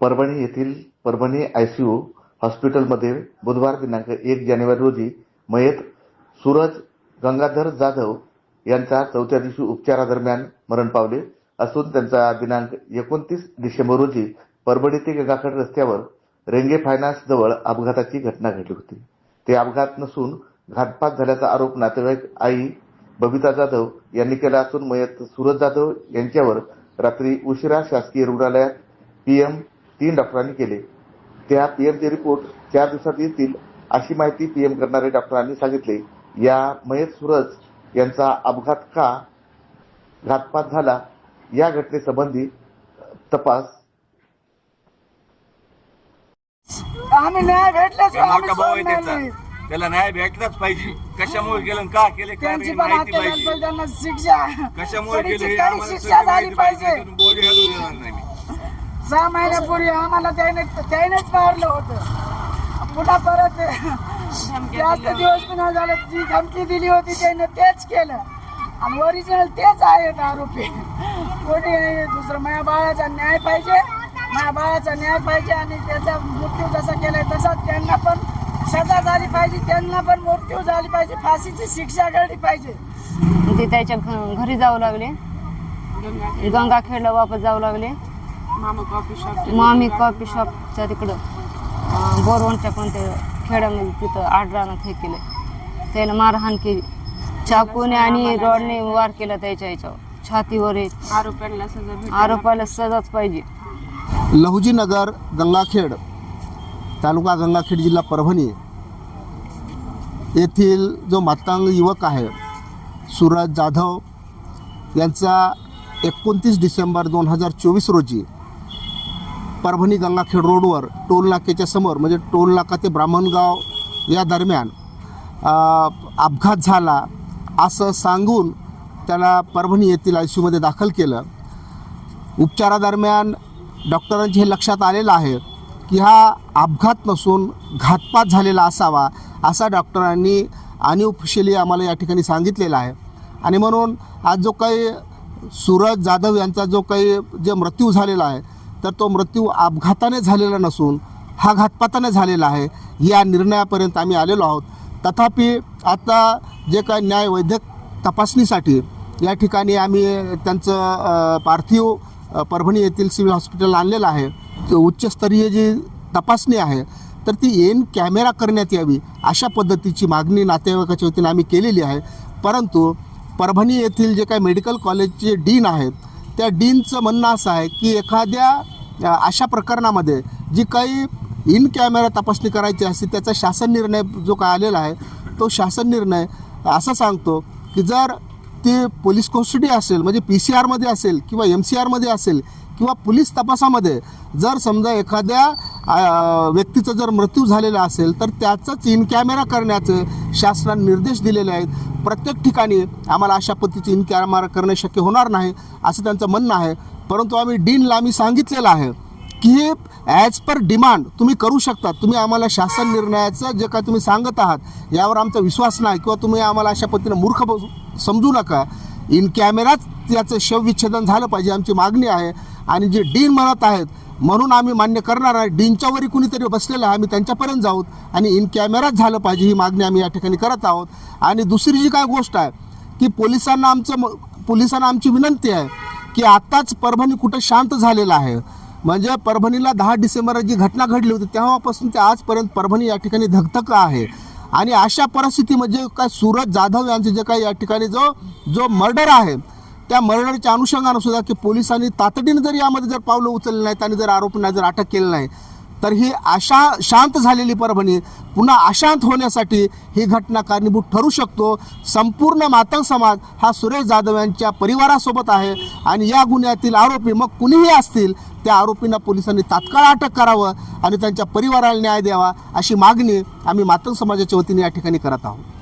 परभणी येथील परभणी आयसीयू हॉस्पिटलमध्ये बुधवार दिनांक एक जानेवारी रोजी मयत सूरज गंगाधर जाधव यांचा चौथ्या दिवशी उपचारादरम्यान मरण पावले असून त्यांचा दिनांक एकोणतीस डिसेंबर रोजी परभणी ते गंगाखेड रस्त्यावर रेंगे फायनान्स जवळ अपघाताची घटना घडली होती. ते अपघात नसून घातपात झाल्याचा आरोप नातेवाईक आई बबिता जाधव यांनी केला असून मयत सूरज जाधव यांच्यावर रात्री उशिरा शासकीय रुग्णालयात पीएम तीन डॉक्टरांनी केले. त्या पीएमचे रिपोर्ट चार दिवसात येतील अशी माहिती पीएम करणारे डॉक्टरांनी सांगितले. या मयत सूरज यांचा अपघात का घातपात झाला या घटनेसंबंधी तपास. आम्ही न्याय भेटल्याशिवाय आम्ही मोठा भाऊ आहे सोडणार त्याचा. नाही. त्याला न्याय भेटलाच पाहिजे. कशामुळे आणि का केले काय त्यांची नाही पण माहिती हत्या झाली पाहिजे. पाहिजे त्यांना शिक्षा. कशामुळे केलं हे आम्हाला शिक्षा सगळी झाली माहिती पाहिजे. पाहिजे. त्यातून बोली घालू देणार नाही. मी. सहा महिन्यापूर्वी आम्हाला त्याने त्यानेच मारलं होतं. पुन्हा परत जास्त दिवस पण नाही झालं जी धमकी दिली होती त्याने तेच केलं. आणि ओरिजिनल तेच आहेत आरोपी. कोणी नाही दुसरं माझ्या बाळाचा न्याय पाहिजे. माझ्या बाळाचा न्याय पाहिजे आणि त्याचा मृत्यू जसा केलाय तसा त्यांना पण सजा झाली पाहिजे त्यांना पण मृत्यू झाली पाहिजे फाशीची शिक्षा घडली पाहिजे. ते त्याच्या घ- घरी जाऊ लागले. गंगाखेडला वापस जाऊ लागले. मामा कॉफी शॉप मामी कॉफी शॉपच्या तिकडं. अं, बोरवणच्या कोणत्या खेड्यामध्ये तिथं आडरानात हे केलं त्याला मारहाण केली. चाकूने आणि रॉडने वार केला. त्याच्या याच्यावर. छातीवर आरोपींना सजा आरोपाला सजाच पाहिजे. लहुजी नगर गंगाखेड तालुका गंगाखेड जिल्हा परभणी येथील जो मातांग युवक आहे सूरज जाधव यांचा एकोणतीस डिसेंबर दोन हजार चोवीस रोजी परभणी गंगाखेड रोडवर टोल नाक्याच्या समोर म्हणजे टोल नाका ते ब्राह्मणगाव या दरम्यान अपघात झाला असं सांगून त्याला परभणी येथील आय सी यूमध्ये दाखल केलं. उपचारादरम्यान डॉक्टरांचे हे लक्षात आलेलं आहे की हा अपघात नसून घातपात झालेला असावा असा डॉक्टरांनी अनऑफिशियली आम्हाला या ठिकाणी सांगितलेलं आहे. आणि म्हणून आज जो काही सूरज जाधव यांचा जो काही जे मृत्यू झालेला आहे तर तो मृत्यू अपघाताने झालेला नसून हा घातपाताने झालेला आहे या निर्णयापर्यंत आम्ही आलेलो आहोत. तथापि आता जे काय न्याय वैद्यक तपासणीसाठी या ठिकाणी आम्ही त्यांचं पार्थिव परभणी येथील सिव्हिल हॉस्पिटल आणलेलं आहे. उच्चस्तरीय जी तपासणी आहे तर ती एन कॅमेरा करण्यात यावी अशा पद्धतीची मागणी नातेवाईकाच्या वतीने आम्ही केलेली आहे. परंतु परभणी येथील जे काही मेडिकल कॉलेजचे डीन आहेत त्या डीनचं म्हणणं असं आहे की एखाद्या अशा प्रकरणामध्ये जी काही इन कॅमेरा तपासणी करायची असते त्याचा शासन निर्णय जो काय आलेला आहे तो शासन निर्णय असा सांगतो की जर ती पोलीस कस्टडी असेल म्हणजे पी सी आरमध्ये असेल किंवा एम सी आरमध्ये असेल किंवा पोलीस तपासामध्ये जर समजा एखाद्या व्यक्तीचा जर मृत्यू झालेला असेल तर त्याचाच इन कॅमेरा करण्याचे शासनाने निर्देश दिलेले आहेत. प्रत्येक ठिकाणी आम्हाला अशा पद्धतीचे इन कॅमेरा करणे शक्य होणार नाही असं त्यांचं म्हणणं आहे. परंतु आम्ही डीनला आम्ही सांगितलेलं आहे की ॲज पर डिमांड तुम्ही करू शकता. तुम्ही आम्हाला शासन निर्णयाचं जे काय तुम्ही सांगत आहात यावर आमचा विश्वास नाही किंवा तुम्ही आम्हाला अशा पद्धतीने मूर्ख समजू नका. इन कॅमेराच याचं शवविच्छेदन झालं पाहिजे आमची मागणी आहे. आणि जे डीन म्हणत आहेत म्हणून आम्ही मान्य करणार आहे डीनच्यावरही कुणीतरी बसलेलं आहे आम्ही त्यांच्यापर्यंत जाऊत आणि इन कॅमेराच झालं पाहिजे ही मागणी आम्ही या ठिकाणी करत आहोत. आणि दुसरी जी काय गोष्ट आहे की पोलिसांना आमचं पोलिसांना आमची विनंती आहे की आत्ताच परभणी कुठं शांत झालेलं आहे. म्हणजे परभणीला दहा डिसेंबर जी घटना घडली होती तेव्हापासून ते आजपर्यंत परभणी या ठिकाणी धकधक आहे. आणि अशा परिस्थितीमध्ये काय सूरज जाधव यांचे जे काही या ठिकाणी जो जो मर्डर आहे त्या मर्डरच्या अनुषंगानं सुद्धा की पोलिसांनी तातडीनं जर यामध्ये जर पावलं उचलली नाहीत आणि जर आरोपींना जर अटक केलं नाही तर ही अशा शांत झालेली परभणी पुन्हा अशांत होण्यासाठी ही घटना कारणीभूत ठरू शकतो? संपूर्ण मातंग समाज हा सुरेश जाधव यांच्या परिवारासोबत आहे आणि या गुन्ह्यातील आरोपी मग कुणीही असतील त्या आरोपींना पोलिसांनी तात्काळ अटक करावं आणि त्यांच्या परिवाराला न्याय द्यावा अशी मागणी आम्ही मातंग समाजाच्या वतीने या ठिकाणी करत आहोत.